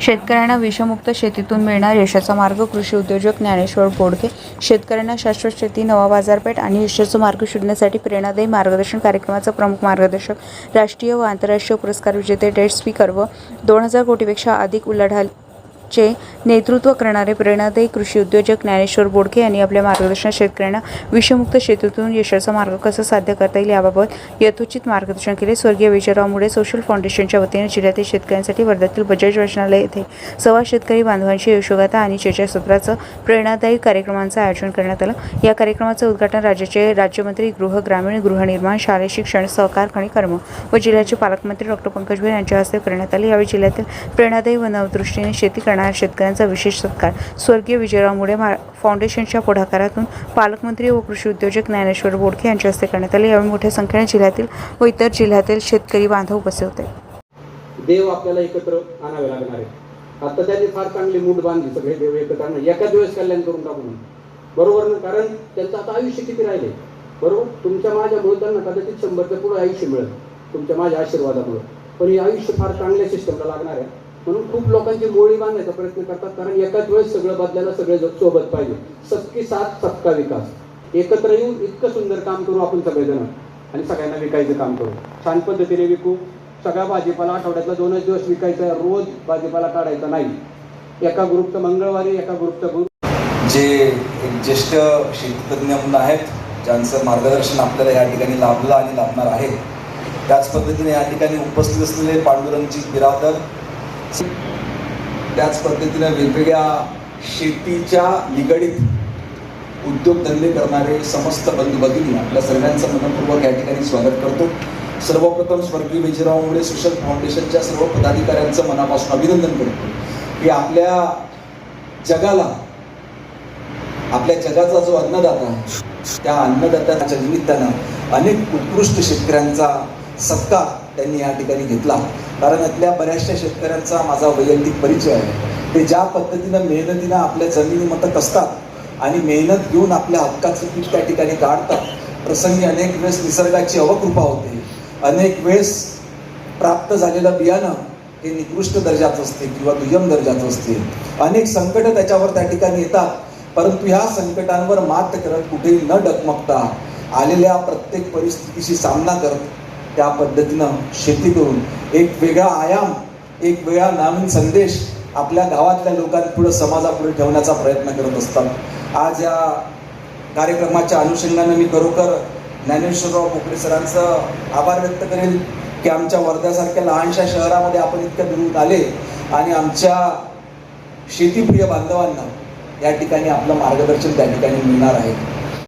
शेतकऱ्यांना विषमुक्त शेतीतून मिळणार यशाचा मार्ग कृषी उद्योजक ज्ञानेश्वर बोडके. शेतकऱ्यांना शाश्वत शेती नवा बाजारपेठ आणि यशाचा मार्ग शोधण्यासाठी प्रेरणादायी मार्गदर्शन कार्यक्रमाचा प्रमुख मार्गदर्शक राष्ट्रीय व आंतरराष्ट्रीय पुरस्कार विजेते डेट स्पीकर व दोन हजार कोटीपेक्षा अधिक उलाढाल चे नेतृत्व करणारे प्रेरणादायी कृषी उद्योजक ज्ञानेश्वर बोडके यांनी आपल्या मार्गदर्शनात शेतकऱ्यांना विषमुक्त शेतीतून यशाचा मार्ग कसा साध्य करता येईल याबाबत यथोचित मार्गदर्शन केले. स्वर्गीय विजयराव मुळे सोशल फाउंडेशनच्या वतीने जिल्ह्यातील शेतकऱ्यांसाठी वर्ध्यातील बजाज वाचनालय येथे सव्वा शेतकरी बांधवांची यशोगाथा आणि चर्चासत्राचं प्रेरणादायी कार्यक्रमांचं आयोजन करण्यात आलं. या कार्यक्रमाचं उद्घाटन राज्याचे राज्यमंत्री गृह ग्रामीण गृहनिर्माण शालेय शिक्षण सहकार खनिकर्म व जिल्ह्याचे पालकमंत्री डॉक्टर पंकज भुई यांच्या हस्ते करण्यात आले. यावेळी जिल्ह्यातील प्रेरणादायी व नवदृष्टीने शेती करणाऱ्या शेतकऱ्यांचा विशेष सत्कार. स्वर्गीय विजयराव मुळे फाउंडेशनच्या पुढाकारातून पालकमंत्री व कृषी उद्योजक ज्ञानेश्वर बोडके यांच्या हस्ते करण्यात आले. यावेळी मोठ्या संख्येने जिल्ह्यातील व इतर जिल्ह्यातील शेतकरी बांधव उपस्थित होते. देव आपल्याला एकत्र आणावे लागणार आहे. आता त्यांनी फार चांगली मूठ बांधली. सगळे देव एकत्र आणणं. एका दिवस कल्याण करून टाकून बरोबर ना? कारण त्यांचं आता आयुष्य किती राहिले? बरोबर? तुमच्या माझ्या त्यांना कदाचित शंभरच्या पुढे आयुष्य मिळेल. तुमच्या माझ्या आशीर्वादामुळे. पण हे आयुष्य फार चांगल्या सिस्टमला लागणार आहे. म्हणून खूप लोकांची मोळी बांधायचा प्रयत्न करतात कारण एकाच वेळेस सगळं बदलायला सगळे सोबत पाहिजे. सबकी साथ सबका विकास. एकत्र येऊन इतकं सुंदर काम करू आपण सगळेजण. आणि सगळ्यांना विकायचं काम करू. छान पद्धतीने विकू. सगळा भाजीपाला आठवड्यातला दोनच दिवस विकायचा आहे. रोज भाजीपाला काढायचा नाही. एका ग्रुपचं मंगळवारी एका ग्रुपचं ग्रुप जे एक ज्येष्ठ शेततज्ञ म्हणून आहेत ज्यांचं मार्गदर्शन आपल्याला या ठिकाणी लाभलं आणि लाभणार आहे त्याच पद्धतीने या ठिकाणी उपस्थित असलेले पांडुरंगजी बिरादर त्याच पद्धतीने वेगवेगळ्या शेतीच्या निगडीत उद्योगधंदे करणारे समस्त बंधू भगिनी आपल्या सर्वांचं मनपूर्वक या ठिकाणी स्वागत करतो. सर्वप्रथम स्वर्गीय विजयराव मुळे सोशल फाउंडेशनच्या सर्व पदाधिकाऱ्यांचं मनापासून अभिनंदन करतो की आपल्या जगाला आपल्या जगाचा जो अन्नदाता आहे त्या अन्नदात्याच्या निमित्तानं अनेक उत्कृष्ट शेतकऱ्यांचा सत्कार त्यांनी या ठिकाणी घेतला. कारण यातल्या बऱ्याचशा शेतकऱ्यांचा माझा वैयक्तिक परिचय आहे. ते ज्या पद्धतीनं मेहनतीनं आपल्या जमिनीमध्ये असतात आणि मेहनत घेऊन आपल्या हक्काचं पीक त्या ठिकाणी काढतात प्रसंगी अनेक वेळेस निसर्गाची अवकृपा होते. अनेक वेळेस प्राप्त झालेलं बियाणं हे निकृष्ट दर्जाचं असते किंवा दुय्यम दर्जाचं असते. अनेक संकट त्याच्यावर त्या ठिकाणी येतात परंतु ह्या संकटांवर मात करत कुठेही न डगमगता आलेल्या प्रत्येक परिस्थितीशी सामना करत त्या पद्धतीनं शेती करून एक वेगळा आयाम एक वेगळा नवीन संदेश आपल्या गावातल्या लोकांपुढे समाजापुढे ठेवण्याचा प्रयत्न करत असतात. आज या कार्यक्रमाच्या अनुषंगानं मी खरोखर ज्ञानेश्वरराव पोखरे सरांचं आभार व्यक्त करेल की आमच्या वर्ध्यासारख्या लहानशा शहरामध्ये आपण इतक्या दुरून आले आणि आमच्या शेतीप्रिय बांधवांना या ठिकाणी आपलं मार्गदर्शन त्या ठिकाणी मिळणार आहे.